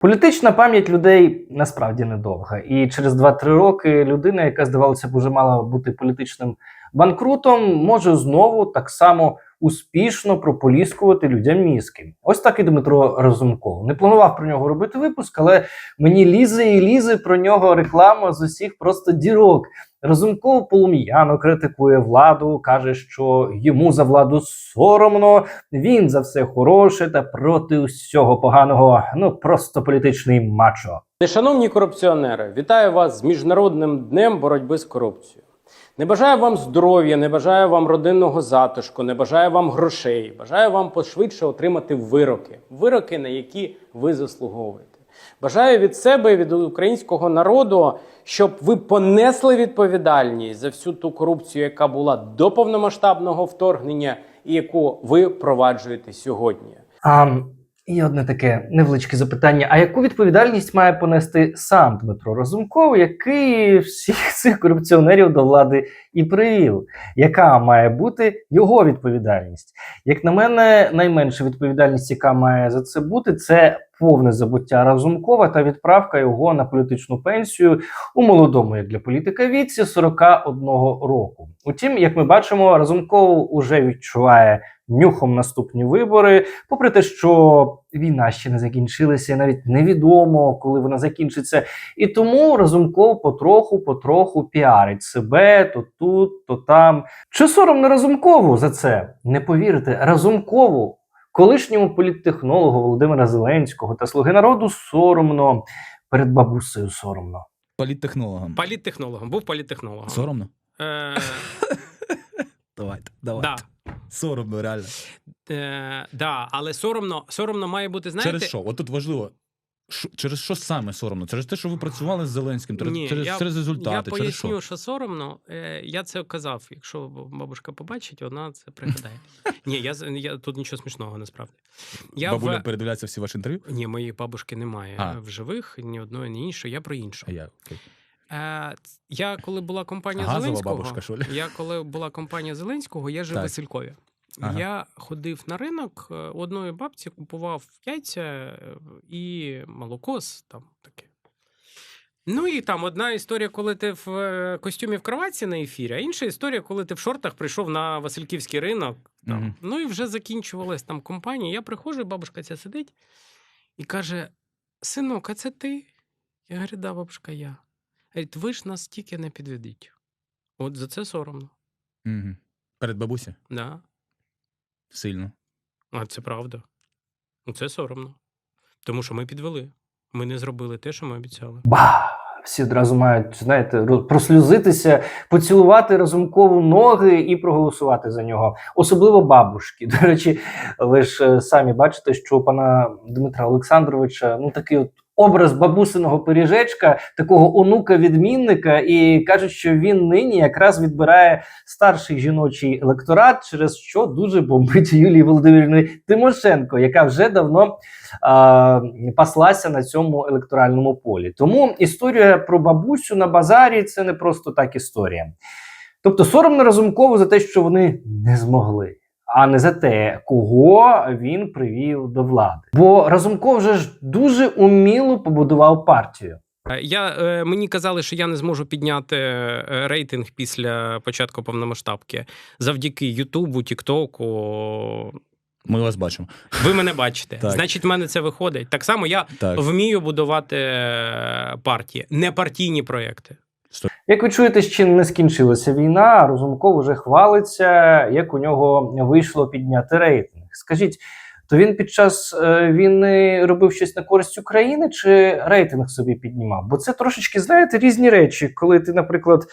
Політична пам'ять людей насправді недовга, і через 2-3 роки людина, яка здавалося б уже мала бути політичним банкрутом, може знову так само успішно прополіскувати людям мізки. Ось так і Дмитро Разумков. Не планував про нього робити випуск, але мені лізе і лізе про нього реклама з усіх просто дірок. Разумков полум'яно критикує владу, каже, що йому за владу соромно, він за все хороше та проти усього поганого. Ну просто політичний мачо. Шановні корупціонери, вітаю вас з Міжнародним днем боротьби з корупцією. Не бажаю вам здоров'я, не бажаю вам родинного затишку, не бажаю вам грошей. Бажаю вам пошвидше отримати вироки, вироки, на які ви заслуговуєте. Бажаю від себе від українського народу, щоб ви понесли відповідальність за всю ту корупцію, яка була до повномасштабного вторгнення, і яку ви впроваджуєте сьогодні. А і одне таке невеличке запитання: а яку відповідальність має понести сам Дмитро Разумков, який всіх цих корупціонерів до влади і привів? Яка має бути його відповідальність? Як на мене, найменша відповідальність, яка має за це бути, це повне забуття Разумкова та відправка його на політичну пенсію у молодому, як для політика, віці 41 року. Утім, як ми бачимо, Разумков уже відчуває нюхом наступні вибори, попри те, що війна ще не закінчилася, навіть невідомо, коли вона закінчиться. І тому Разумков потроху, потроху піарить себе то тут, то там. Чи соромно Разумкову за це? Не повірите, Разумкову. Колишньому політтехнологу Володимира Зеленського та Слуги народу соромно перед бабусею соромно. Політтехнологом. Політтехнологом, був політтехнологом. Соромно? Е, Давайте, давайте. да, Соромно, реально. е, да, але соромно, соромно має бути, знаєте, Через що? От тут важливо. Через що саме соромно? Через те, що ви працювали з Зеленським, через, Ні, через, я- через я результати, через поясню, що? що соромно. Е, я це казав. Якщо бабушка побачить, вона це пригадає. Ні, я, я тут нічого смішного насправді. Я Бабуля в... передивляється всі ваші інтерв'ю? Ні, моєї бабушки немає А. в живих, ні одної, ні іншої. Я про іншу. А я. Окей. Е, я коли була компанія Газова Зеленського, бабушка, я коли була компанія Зеленського, я жив в Так. Василькові. Ага. Я ходив на ринок е, у одної бабці, купував яйця е, і молоко там таке. Ну і там одна історія, коли ти в е, костюмі в кроватці на ефірі, а інша історія, коли ти в шортах прийшов на Васильківський ринок. Там. Мгм. Ну і вже закінчувалась там компанія. Я приходжу, бабушка ця сидить і каже: Синок, а це ти? Я говорю, да, бабушка, я. Говорить, ви ж нас тільки не підведіть. От за це соромно. Угу. Перед бабусі? Да. Сильно. А це правда. Ну, Це соромно. Тому що ми підвели. Ми не зробили те, що ми обіцяли. Ба! Всі одразу мають, знаєте, прослюзитися, поцілувати разумкову ноги і проголосувати за нього. Особливо бабушки. До речі, ви ж е, самі бачите, що у пана Дмитра Олександровича ну такий от образ бабусиного пиріжечка, такого онука-відмінника, і кажуть, що він нині якраз відбирає старший жіночий електорат, через що дуже бомбить Юлії Володимирівни Тимошенко, яка вже давно а, паслася на цьому електоральному полі. Тому історія про бабусю на базарі це не просто так історія. Тобто соромно Разумкову за те, що вони не змогли. А не за те, кого він привів до влади. Бо Разумков же ж дуже уміло побудував партію. Е, Я, е, мені казали, що я не зможу підняти е, рейтинг після початку повномасштабки завдяки Ютубу, Тіктоку. Ми вас бачимо. Ви мене бачите. Так. Значить, в мене це виходить. Так само я Так. вмію будувати партії, не партійні проекти. Як ви чуєте, ще не скінчилася війна, а Разумков уже хвалиться, як у нього вийшло підняти рейтинг. Скажіть, то він під час е, війни робив щось на користь України чи рейтинг собі піднімав? Бо це трошечки, знаєте, різні речі, коли ти, наприклад,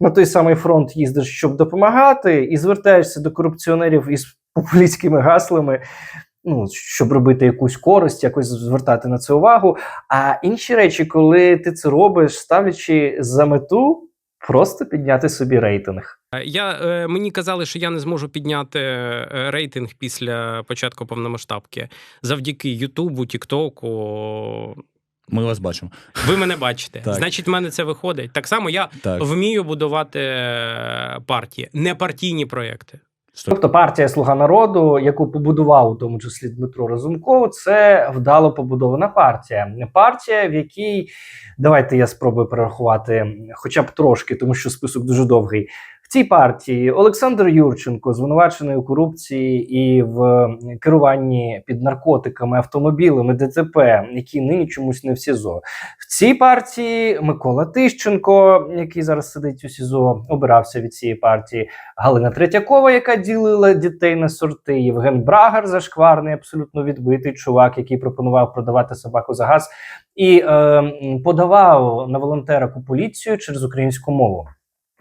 на той самий фронт їздиш, щоб допомагати, і звертаєшся до корупціонерів із популістськими гаслами. Ну, щоб робити якусь користь, якось звертати на це увагу. А інші речі, коли ти це робиш, ставлячи за мету просто підняти собі рейтинг. Е, Я, е, мені казали, що я не зможу підняти е, рейтинг після початку повномасштабки завдяки Ютубу, Тіктоку. Ми вас бачимо. Ви мене бачите. Так. Значить, в мене це виходить. Так само я Так. вмію будувати е, партії, не партійні проекти. Тобто партія Слуга народу, яку побудував у тому числі Дмитро Разумков, це вдало побудована партія. Партія, в якій давайте я спробую перерахувати хоча б трошки, тому що список дуже довгий. Цій партії Олександр Юрченко звинувачений у корупції і в керуванні під наркотиками, автомобілями, ДТП, які нині чомусь не в СІЗО. В цій партії Микола Тищенко, який зараз сидить у СІЗО, обирався від цієї партії. Галина Третьякова, яка ділила дітей на сорти, Євген Брагар, зашкварний, абсолютно відбитий чувак, який пропонував продавати собаку за газ, і е, подавав на волонтерок у поліцію через українську мову.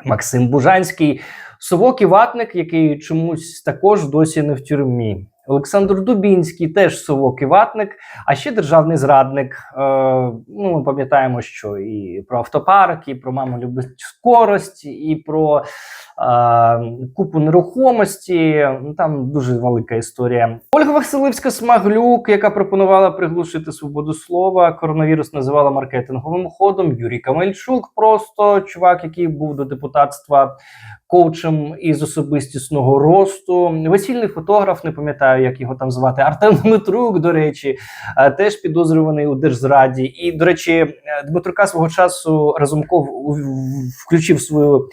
Максим Бужанський, совок і ватник, який чомусь також досі не в тюрмі. Олександр Дубінський теж совок і ватник, а ще державний зрадник. Е, ну, ми пам'ятаємо, що і про автопарк, і про маму любить скорость, і про купу нерухомості. Ну, Там дуже велика історія. Ольга Василевська Смаглюк, яка пропонувала приглушити свободу слова. Коронавірус називала маркетинговим ходом. Юрій Камельчук, просто чувак, який був до депутатства коучем із особистісного росту. Весільний фотограф, не пам'ятаю, як його там звати. Артем Дмитрук, до речі, теж підозрюваний у держзраді. І, до речі, е, Дмитрука свого часу Разумков включив свою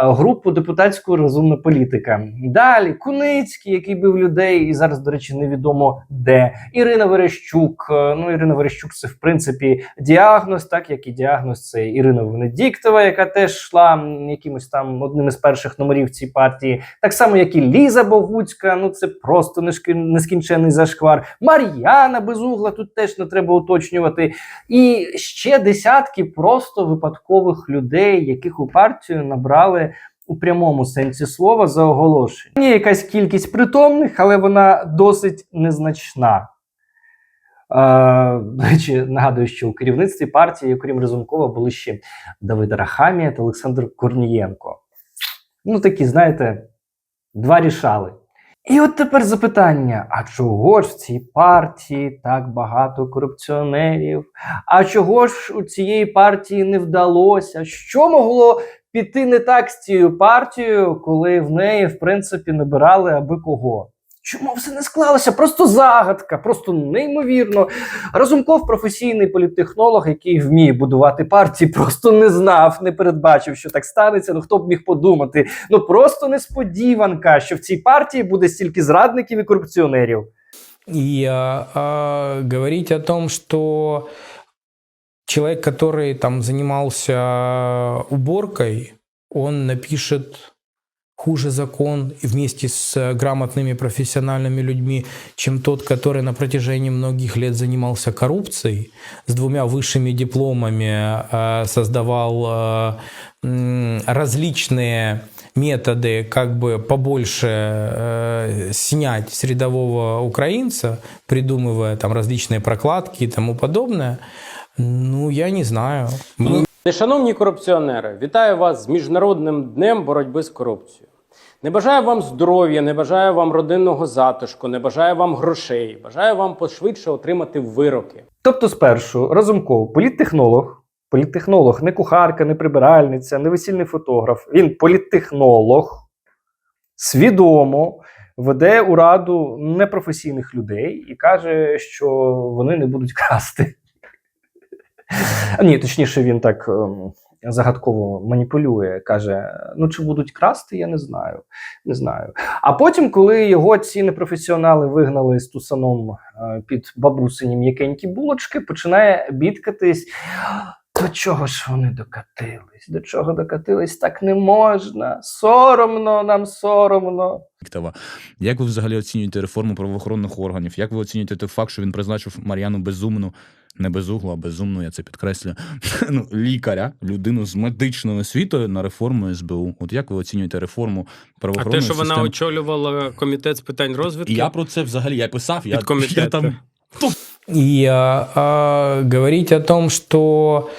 групу депутатську розумна політика. Далі Куницький, який бив людей, і зараз, до речі, невідомо де. Ірина Верещук. Е, Ну, Ірина Верещук це в принципі діагноз, так як і діагноз це Ірина Венедіктова, яка теж йшла якимось там одним із перших номерів цій партії. Так само, як і Ліза Богуцька. Ну це просто нескінчений зашквар. Мар'яна Безугла тут теж не треба уточнювати. І ще десятки просто випадкових людей, яких у партію набрали у прямому сенсі слова за оголошення. Є якась кількість притомних, але вона досить незначна. До речі, нагадую, що у керівництві партії, окрім Резункова, були ще Давид Рахамія та Олександр Корнієнко. Ну, такі, знаєте, два рішали. І от тепер запитання: а чого ж в цій партії так багато корупціонерів? А чого ж у цієї партії не вдалося? Що могло піти не так з цією партією, коли в неї, в принципі, набирали аби кого? Чому все не склалося? Просто загадка, просто неймовірно. Разумков професійний політтехнолог, який вміє будувати партії, просто не знав, не передбачив, що так станеться. Ну хто б міг подумати? Ну просто несподіванка, що в цій партії буде стільки зрадників і корупціонерів. И а, а, говорить о том, что человек, который там занимался уборкой, он напишет хуже закон вместе с грамотными профессиональными людьми, чем тот, который на протяжении многих лет занимался коррупцией, с двумя высшими дипломами э, создавал э, различные методы, как бы побольше э, снять с рядового украинца, придумывая там различные прокладки и тому подобное, ну, я не знаю. Шановні корупціонери, вітаю вас з Міжнародним днем боротьби з корупцією. Не бажаю вам здоров'я, не бажаю вам родинного затишку, не бажаю вам грошей, бажаю вам пошвидше отримати вироки. Тобто, спершу Разумков, політтехнолог, політтехнолог, не кухарка, не прибиральниця, не весільний фотограф. Він політтехнолог, свідомо веде у раду непрофесійних людей і каже, що вони не будуть красти. Ні, точніше, він так ем, загадково маніпулює. Каже: ну чи будуть красти, я не знаю. Не знаю. А потім, коли його ці непрофесіонали вигнали з тусаном е, під бабусині м'якенькі булочки, починає бідкатись. До чого ж вони докатились? До чого докатились? Так не можна. Соромно, нам соромно. Як ви взагалі оцінюєте реформу правоохоронних органів? Як ви оцінюєте той факт, що він призначив Мар'яну Безумну, не безуглу, а безумну, я це підкреслюю, ну, лікаря, людину з медичною освітою на реформу СБУ? От як ви оцінюєте реформу А правоохоронної те, що вона очолювала комітет з питань розвитку, І я про це взагалі я писав, я, я там И а, а, говорить о том, что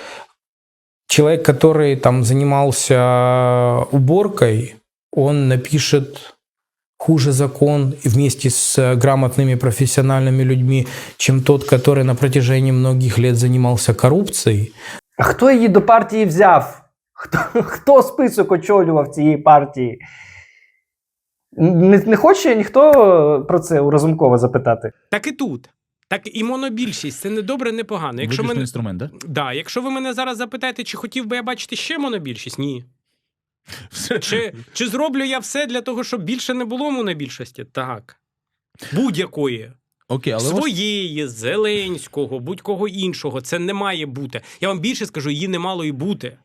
человек, который там занимался уборкой, он напишет хуже закон и вместе с э, грамотными профессиональными людьми, чем тот, который на протяжении многих лет занимался коррупцией, А хто її до партії взяв? Хто, хто список очолював цієї партії? Не, не хоче ніхто про це у Разумкова запитати. Так і тут. Так і монобільшість це не добре, не погано. Якщо Виключно мене інструмент, да? да, якщо ви мене зараз запитаєте, чи хотів би я бачити ще монобільшість, ні. Все. Чи, чи зроблю я все для того, щоб більше не було монобільшості? Так. Будь-якої. Окей, але у вас- Своєї, Зеленського, будь-кого іншого. Це не має бути. Я вам більше скажу, її не мало і бути.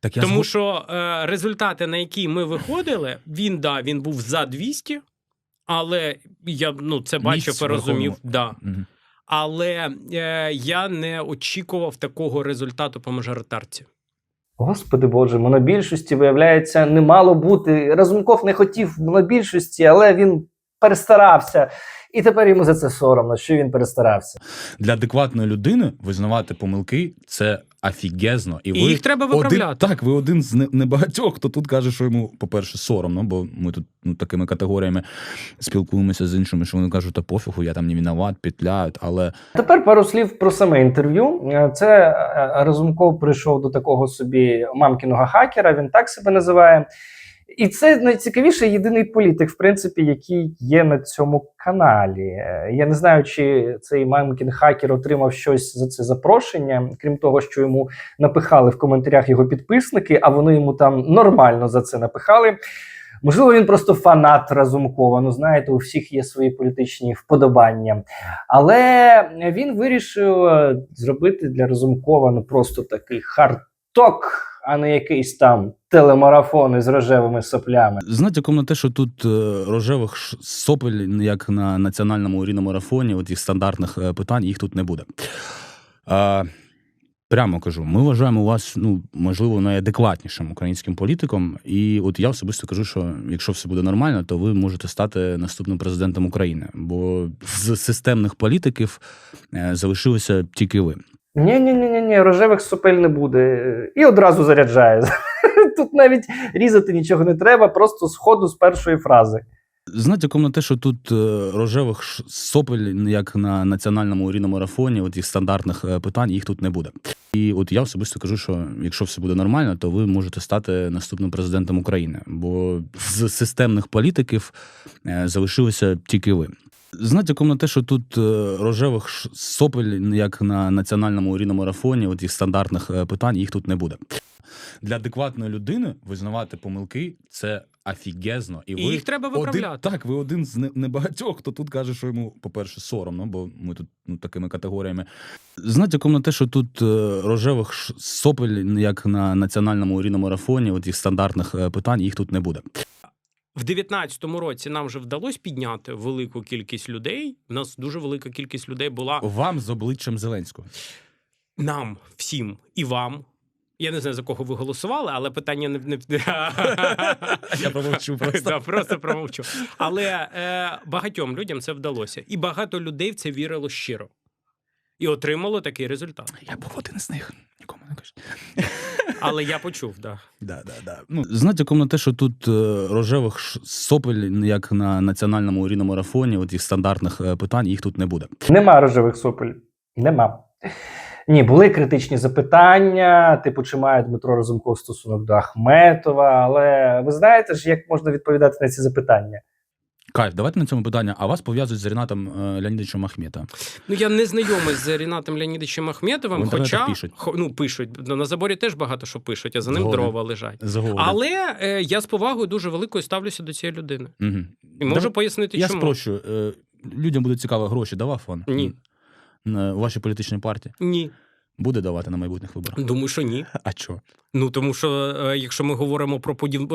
так я Тому згод- що е, результати, на які ми виходили, він да, він був за 200, але я ну, це бачив і розумів. Да. Угу. Але е, я не очікував такого результату по мажоритарці. Господи Боже, монобільшості, виявляється, не мало бути. Разумков не хотів монобільшості, але він перестарався. І тепер йому за це соромно, що він перестарався. Для адекватної людини визнавати помилки це офігезно. І, І ви їх треба виправляти. Один, так, ви один з небагатьох, хто тут каже, що йому, по-перше, соромно, бо ми тут ну, такими категоріями спілкуємося з іншими, що вони кажуть, та пофігу, я там не виноват, петляють, але Тепер пару слів про саме інтерв'ю. Е, Це е, Разумков прийшов до такого собі мамкіного хакера, він так себе називає. І це найцікавіше єдиний політик, в принципі, який є на цьому каналі. Е, Я не знаю, чи цей мамкін хакер отримав щось за це запрошення, крім того, що йому напихали в коментарях його підписники, а вони йому там нормально за це напихали. Можливо, він просто фанат Разумкова. Ну, знаєте, у всіх є свої політичні вподобання. Але він вирішив е, зробити для Разумкова ну просто такий хардток, а не якийсь там телемарафон із рожевими соплями. знаєте, на те, що тут е, рожевих сопель, як на національному ріномарафоні, от їх стандартних е, питань, їх тут не буде. Е, Прямо кажу, ми вважаємо вас, ну можливо, найадекватнішим українським політиком. І от я особисто кажу, що якщо все буде нормально, то ви можете стати наступним президентом України. Бо з системних політиків е, залишилися тільки ви. Ні, ні, ні, ні, рожевих сопель не буде. І одразу заряджає. Тут навіть різати нічого не треба, просто з ходу з першої фрази. Знаєте, на те, що тут е, рожевих сопель, як на національному ріномарафоні, от їх стандартних е, питань, їх тут не буде. І от я особисто кажу, що якщо все буде нормально, то ви можете стати наступним президентом України. Бо з системних політиків е, залишилися тільки ви. Знаєте, на те, що тут е, рожевих сопель, як на національному ріномарафоні, от їх стандартних е, питань, їх тут не буде. Для адекватної людини визнавати помилки це офігезно. І, І ви їх треба один, виправляти. так, ви один з небагатьох, хто тут каже, що йому, по-перше, соромно, бо ми тут ну, такими категоріями. Знаєте, на те, що тут е, рожевих сопель, як на національному ріномарафоні, от їх стандартних питань, їх тут не буде. В 19-му році нам вже вдалося підняти велику кількість людей. У нас дуже велика кількість людей була Вам з обличчям Зеленського. нам всім і вам. Я не знаю, за кого ви голосували, але питання не не Я промовчу просто. Да, просто промовчу. Але е, багатьом людям це вдалося, і багато людей в це вірило щиро. І отримало такий результат. Я був один із них. Нікому не кажуть. Але я почув, да. Да, да, да. Ну, знаєте, на те, що тут е, рожевих сопель, як на національному ріномарафоні, от їх стандартних е, питань, їх тут не буде. Нема рожевих сопель. Нема. Ні, були критичні запитання, типу, чи має Дмитро Разумков стосунок до Ахметова. Але ви знаєте ж, як можна відповідати на ці запитання? Кайф, давайте на цьому питання. А вас пов'язують з Рінатом е, Леонідовичем Ахмета. Ну я не знайомий з Рінатом Леонідовичем Ахметовим, хоча пишуть. хо- ну пишуть на заборі теж багато що пишуть, а за ним Згоден. дрова лежать. Заговорив. Але е, я з повагою дуже великою ставлюся до цієї людини. Угу. І можу пояснити, Я чому. спрощую. Е, людям буде цікаво, гроші давав він? Ні. На вашій політичній партії? Ні. Буде давати на майбутніх виборах. Думаю, що ні. А що? Ну тому що е, якщо ми говоримо про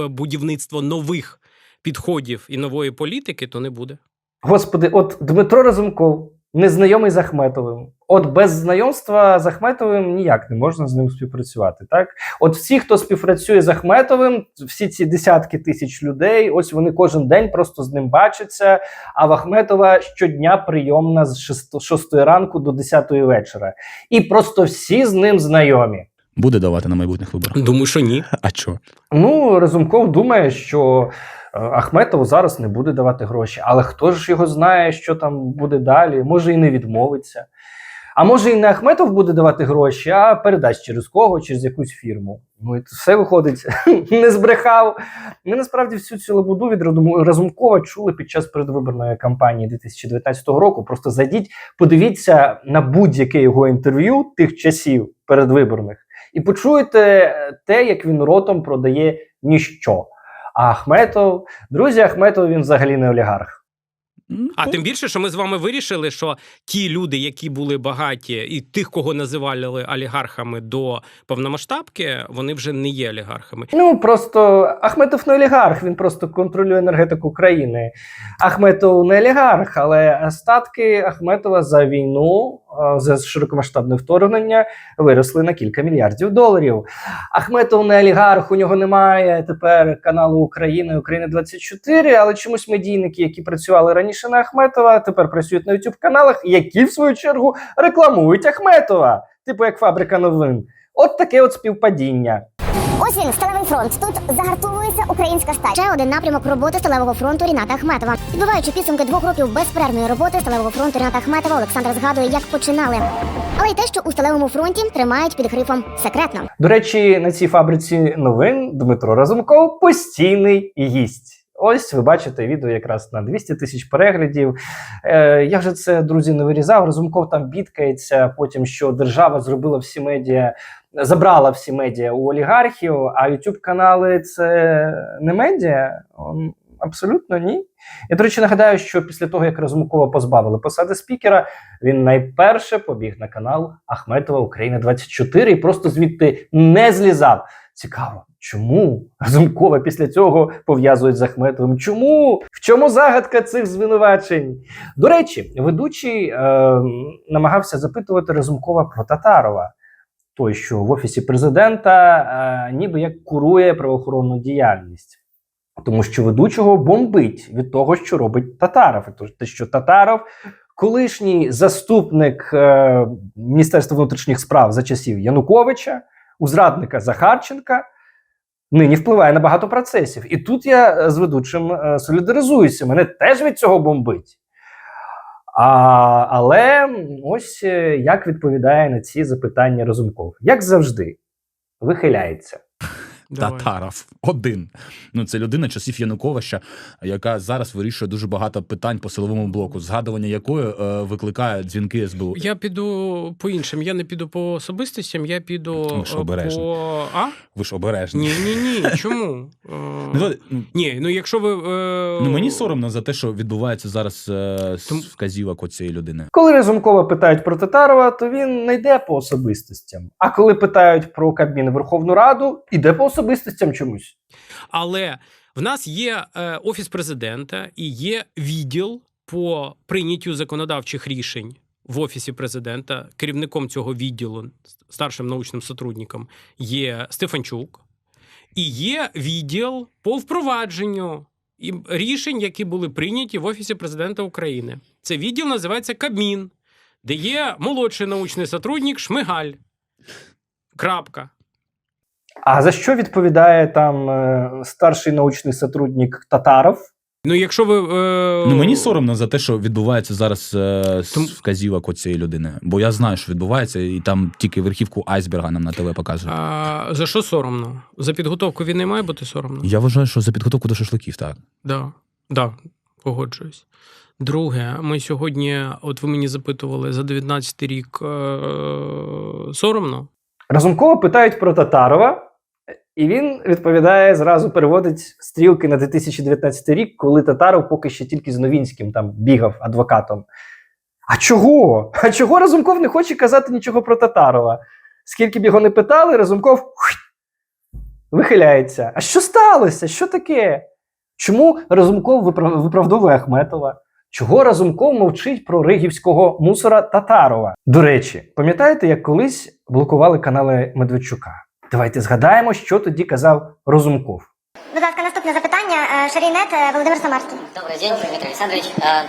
будівництво нових підходів і нової політики, то не буде. Господи, от Дмитро Разумков, незнайомий з Ахметовим. От без знайомства з Ахметовим ніяк не можна з ним співпрацювати. Так, от всі, хто співпрацює з Ахметовим, всі ці десятки тисяч людей, ось вони кожен день просто з ним бачаться. А в Ахметова щодня прийомна з 6, 6 ранку до 10 вечора. І просто всі з ним знайомі. Буде давати на майбутніх виборах. Думаю, що ні. А що? Ну, Разумков думає, що е, Ахметов зараз не буде давати гроші. Але хто ж його знає, що там буде далі? Може і не відмовиться. А може і не Ахметов буде давати гроші, а передасть через кого, через якусь фірму. Ну і все виходить, не збрехав. Ми насправді всю цю лабуду від Разумкова чули під час передвиборної кампанії 2019 року. Просто зайдіть, подивіться на будь-яке його інтерв'ю тих часів передвиборних, і почуєте е, те, як він ротом продає ніщо. А Ахметов, друзі, Ахметов він взагалі не олігарх. Ну, А тим більше, що ми з вами вирішили, що ті люди, які були багаті, і тих, кого називали олігархами до повномасштабки, вони вже не є олігархами. Ну просто Ахметов не олігарх, він просто контролює енергетику країни. Ахметов не олігарх, але статки Ахметова за війну, за широкомасштабне вторгнення виросли на кілька мільярдів доларів. Ахметов не олігарх, у нього немає тепер каналу України Україна 24 але чомусь медійники, які працювали раніше на Ахметова, тепер працюють на youtube каналах, які в свою чергу рекламують Ахметова, типу як фабрика новин. От таке от співпадіння. Ось він, сталевий фронт. Тут загартовується українська сталь. Ще один напрямок роботи сталевого фронту Ріната Ахметова. Підбиваючи підсумки двох років безперервної роботи сталевого фронту Ріната Ахметова, Олександр згадує, як починали. Але й те, що у сталевому фронті тримають під грифом секретно. До речі, на цій фабриці новин Дмитро Разумков постійний гість. Ось ви бачите відео якраз на 200 тисяч переглядів. Е, я вже це, друзі, не вирізав. Разумков там бідкається потім, що держава зробила всі медіа, забрала всі медіа у олігархів, а youtube канали це не медіа. Абсолютно ні. Я, до речі, нагадаю, що після того, як Разумкова позбавили посади спікера, він найперше побіг на канал Ахметова Україна 24 і просто звідти не злізав. Цікаво, чому Разумкова після цього пов'язують з Ахметовим? Чому? В чому загадка цих звинувачень? До речі, ведучий е, намагався запитувати Разумкова про Татарова. Той, що в офісі президента е, ніби як курує правоохоронну діяльність. Тому що ведучого бомбить від того, що робить Татаров. І то- Те, що Татаров, колишній заступник е, Міністерства внутрішніх справ за часів Януковича, у зрадника Захарченка, нині впливає на багато процесів. І тут я е, з ведучим солідаризуюся. Мене теж від цього бомбить. А, але ось е, як відповідає на ці запитання Разумков. Як завжди, вихиляється. Давай. Татаров один. Ну це людина часів Януковича, яка зараз вирішує дуже багато питань по силовому блоку, згадування якої е, викликає дзвінки СБУ. Я піду по іншим. Я не піду по особистостям, я піду що е, обережно. по. А? Ви ж обережні. Ні, ні, ні. Чому? Е, Ну, то- ну, Ні, ну якщо ви. е, Ну мені соромно за те, що відбувається зараз е, з Тому- вказівок у цієї людини. Коли Разумкова питають про Татарова, то він не йде по особистостям. А коли питають про Кабмін Верховну Раду, іде по особистостям чомусь. Але в нас є е, офіс президента і є відділ по прийняттю законодавчих рішень в офісі президента. Керівником цього відділу, старшим научним сотрудником, є Стефанчук, і є відділ по впровадженню рішень, які були прийняті в офісі президента України. Це відділ називається Кабмін, де є молодший научний сотрудник Шмигаль. Крапка. А за що відповідає там е, старший научний сотрудник Татаров? Ну, якщо ви. Е... Ну мені соромно за те, що відбувається зараз е, Тому- вказівок у цієї людини. Бо я знаю, що відбувається, і там тільки верхівку айсберга нам на ТВ показують. А, за що соромно? За підготовку він не має бути соромно? Я вважаю, що за підготовку до шашликів, так. Да. Да, погоджуюсь. Друге, ми сьогодні, от ви мені запитували за 19 рік е- соромно. Разумкова питають про Татарова, і він відповідає зразу переводить стрілки на 2019 рік, коли Татаров поки ще тільки з Новінським там бігав адвокатом. А чого? А чого Разумков не хоче казати нічого про Татарова? Скільки б його не питали, Разумков вихиляється. А що сталося? Що таке? Чому Разумков виправдовує Ахметова? Чого Разумков мовчить про ригівського мусора Татарова? До речі, пам'ятаєте, як колись блокували канали Медведчука? Давайте згадаємо, що тоді казав Разумков. Будь ласка, наступне запитання. Е, Шарійнет е, Володимир Самарський. Добрый день, Дмитрий Александрович. А,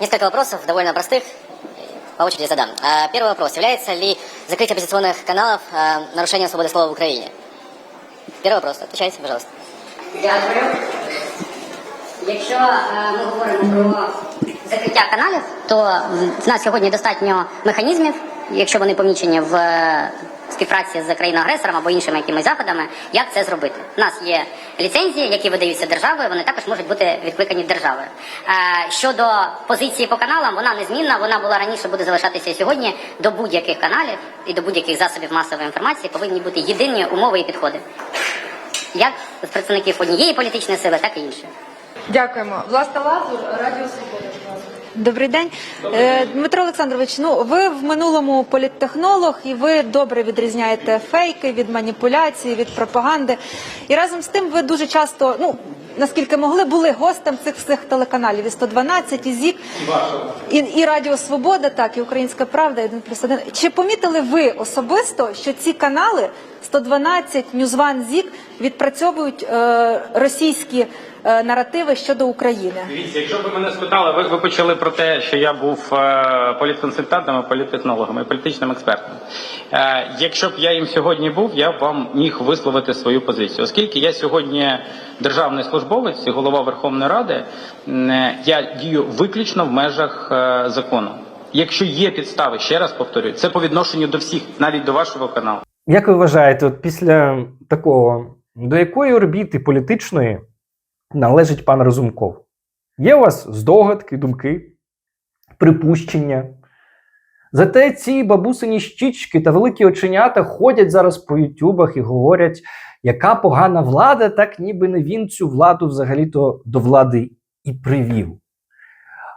Несколько вопросов, довольно простых. По очереди задам. А, Первый вопрос. Является ли закрытие оппозиционных каналов а, нарушением свободы слова в Украине? Первый вопрос. Отвечайте, пожалуйста. Дякую. Якщо е, ми говоримо про закриття каналів, то в нас сьогодні достатньо механізмів, якщо вони помічені в е, співпраці з країною-агресором або іншими якимись заходами, як це зробити. У нас є ліцензії, які видаються державою, вони також можуть бути відкликані державою. Е, щодо позиції по каналам, вона незмінна, вона була раніше, буде залишатися сьогодні. До будь-яких каналів і до будь-яких засобів масової інформації повинні бути єдині умови і підходи. Як з представників однієї політичної сили, так і іншої. Дякуємо. Власна Лазур, Радіо Свобода. Добрий день, Е, Дмитро Олександрович. Ну ви в минулому політтехнолог, і ви добре відрізняєте фейки від маніпуляцій, від пропаганди. І разом з тим ви дуже часто, ну наскільки могли, були гостем цих всіх телеканалів і 112, і ЗІК, і, і Радіо Свобода, так і Українська Правда, і 1 плюс 1. Чи помітили ви особисто, що ці канали 112, Ньюзван, ЗІК відпрацьовують е, російські наративи щодо України? Дивіться, якщо б ви мене спитали, ви, ви почали про те, що я був е, політконсультантом, і політтехнологом і політичним експертом. Е, якщо б я їм сьогодні був, я б вам міг висловити свою позицію. Оскільки я сьогодні державний службовець і голова Верховної Ради, е, я дію виключно в межах е, закону. Якщо є підстави, ще раз повторюю, це по відношенню до всіх, навіть до вашого каналу. Як ви вважаєте, от після такого, до якої орбіти політичної належить пан Разумков? Є у вас здогадки, думки, припущення? Зате ці бабусині щічки та великі оченята ходять зараз по ютюбах і говорять, яка погана влада, так ніби не він цю владу взагалі-то до влади і привів.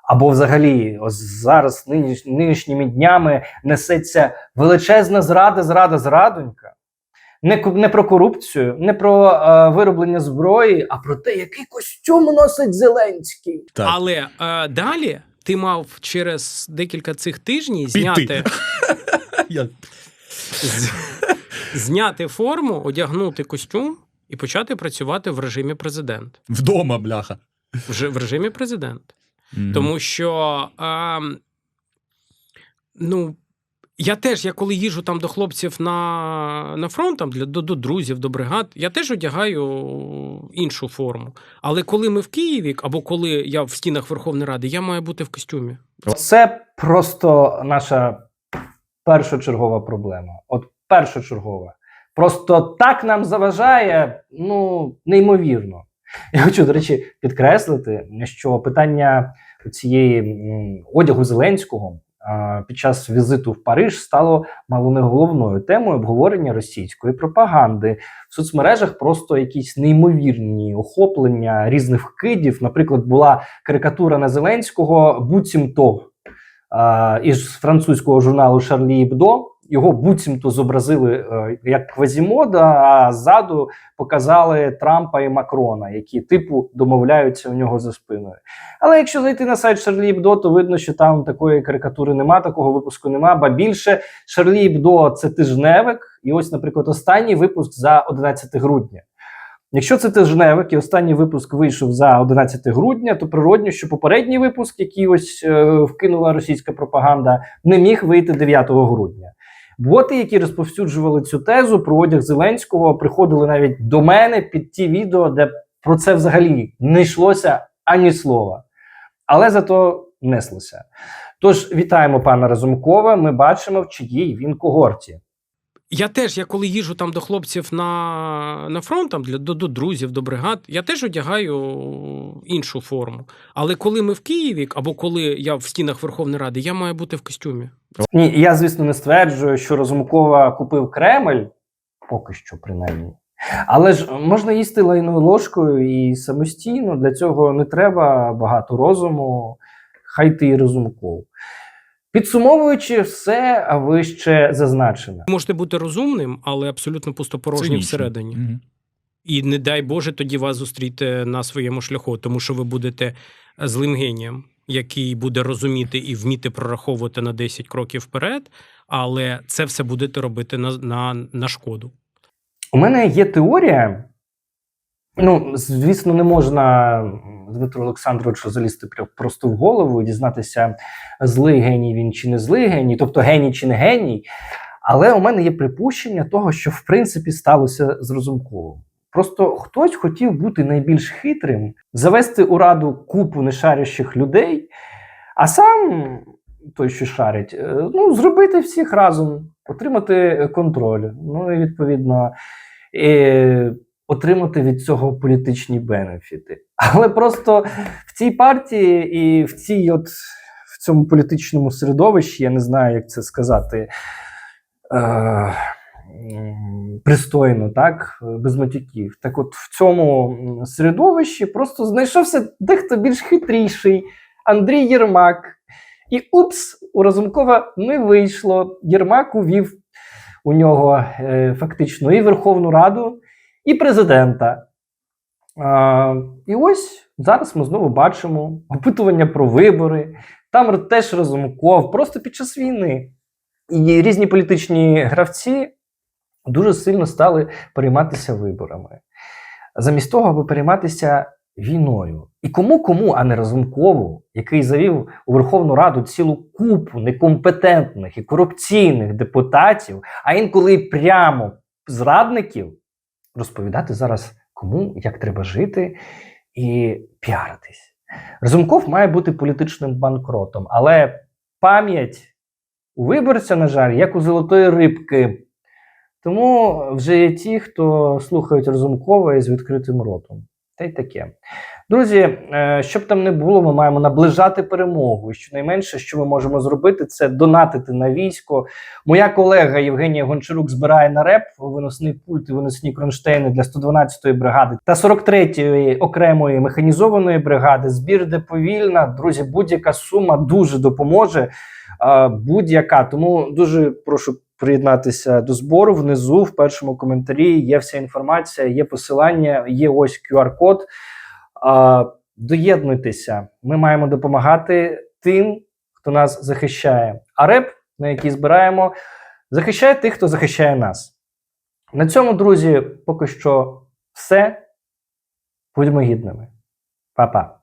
Або взагалі, ось зараз нинішніми днями несеться величезна зрада, зрада, зрадонька. Не, не про корупцію, не про е, вироблення зброї, а про те, який костюм носить Зеленський. Так. Але е, далі ти мав через декілька цих тижнів зняти, зняти форму, одягнути костюм і почати працювати в режимі президент. Вдома, бляха. Вже в режимі президент. Мгм. Тому що а, ну, я теж, я коли їжу там до хлопців на, на фронт, там, для, до, до друзів, до бригад, я теж одягаю іншу форму. Але коли ми в Києві, або коли я в стінах Верховної Ради, я маю бути в костюмі. Це просто наша першочергова проблема. От першочергова. Просто так нам заважає, ну, неймовірно. Я хочу, до речі, підкреслити, що питання цієї одягу Зеленського під час візиту в Париж стало мало не головною темою обговорення російської пропаганди. В соцмережах просто якісь неймовірні охоплення різних вкидів. Наприклад, була карикатура на Зеленського буцімто із французького журналу Шарлі Ібдо. Його буцімто зобразили е, як квазімода, а ззаду показали Трампа і Макрона, які типу домовляються у нього за спиною. Але якщо зайти на сайт Шарлі Ібдо, то видно, що там такої карикатури нема, такого випуску нема. Ба більше Шарлі Ібдо це тижневик, і ось, наприклад, останній випуск за 11 грудня. Якщо це тижневик і останній випуск вийшов за 11 грудня, то природньо, що попередній випуск, який ось е, вкинула російська пропаганда, не міг вийти 9 грудня. Боти, які розповсюджували цю тезу про одяг Зеленського, приходили навіть до мене під ті відео, де про це взагалі не йшлося ані слова. Але зато неслося. Тож вітаємо пана Разумкова. Ми бачимо, в чиїй він когорті. Я теж, я коли їжу там до хлопців на, на фронт, там, для, до, до друзів, до бригад, я теж одягаю іншу форму. Але коли ми в Києві, або коли я в стінах Верховної Ради, я маю бути в костюмі. Ні, я, звісно, не стверджую, що Разумкова купив Кремль, поки що, принаймні. Але ж можна їсти лайною ложкою і самостійно. Для цього не треба багато розуму. Хай ти і Разумков. Підсумовуючи все вище зазначене. Можете бути розумним, але абсолютно пустопорожнім всередині. Мгм. І не дай Боже тоді вас зустріти на своєму шляху, тому що ви будете злим генієм, який буде розуміти і вміти прораховувати на 10 кроків вперед, але це все будете робити на, на, на шкоду. У мене є теорія. Ну, звісно, не можна Дмитру Олександровичу залізти просто в голову і дізнатися, злий геній він чи не злий геній, тобто геній чи не геній. Але у мене є припущення того, що в принципі сталося з Розумковим. Просто хтось хотів бути найбільш хитрим, завести у раду купу нешарящих людей, а сам той, що шарить, е, ну, зробити всіх разом, отримати контроль. Ну і відповідно. І отримати від цього політичні бенефіти. Але просто в цій партії і в цій от в цьому політичному середовищі, я не знаю, як це сказати. Е, Пристойно, так, без матюків. Так от в цьому середовищі просто знайшовся дехто більш хитріший Андрій Єрмак. І упс, у Разумкова не вийшло. Єрмак увів у нього е, фактично і Верховну Раду, і президента. І ось зараз ми знову бачимо опитування про вибори. Там теж Разумков, просто під час війни. І різні політичні гравці дуже сильно стали перейматися виборами. Замість того, аби перейматися війною. І кому кому, а не Разумкову, який завів у Верховну Раду цілу купу некомпетентних і корупційних депутатів, а інколи прямо зрадників, розповідати зараз кому як треба жити і піаритись. Разумков має бути політичним банкротом, але пам'ять у виборця, на жаль, як у золотої рибки. Тому вже є ті, хто слухають Разумкова із відкритим ротом. Та й таке. Друзі, е, щоб там не було, ми маємо наближати перемогу. І щонайменше, що ми можемо зробити, це донатити на військо. Моя колега Євгенія Гончарук збирає на реп виносний пульт і виносні кронштейни для 112-ї бригади та 43-ї окремої механізованої бригади. Збір де повільна. Друзі, будь-яка сума дуже допоможе. е, Будь-яка. Тому дуже прошу приєднатися до збору. Внизу, в першому коментарі, є вся інформація, є посилання, є ось QR-код. Доєднуйтеся. Ми маємо допомагати тим, хто нас захищає. А реп, на який збираємо, захищає тих, хто захищає нас. На цьому, друзі, поки що все. Будьмо гідними. Па-па.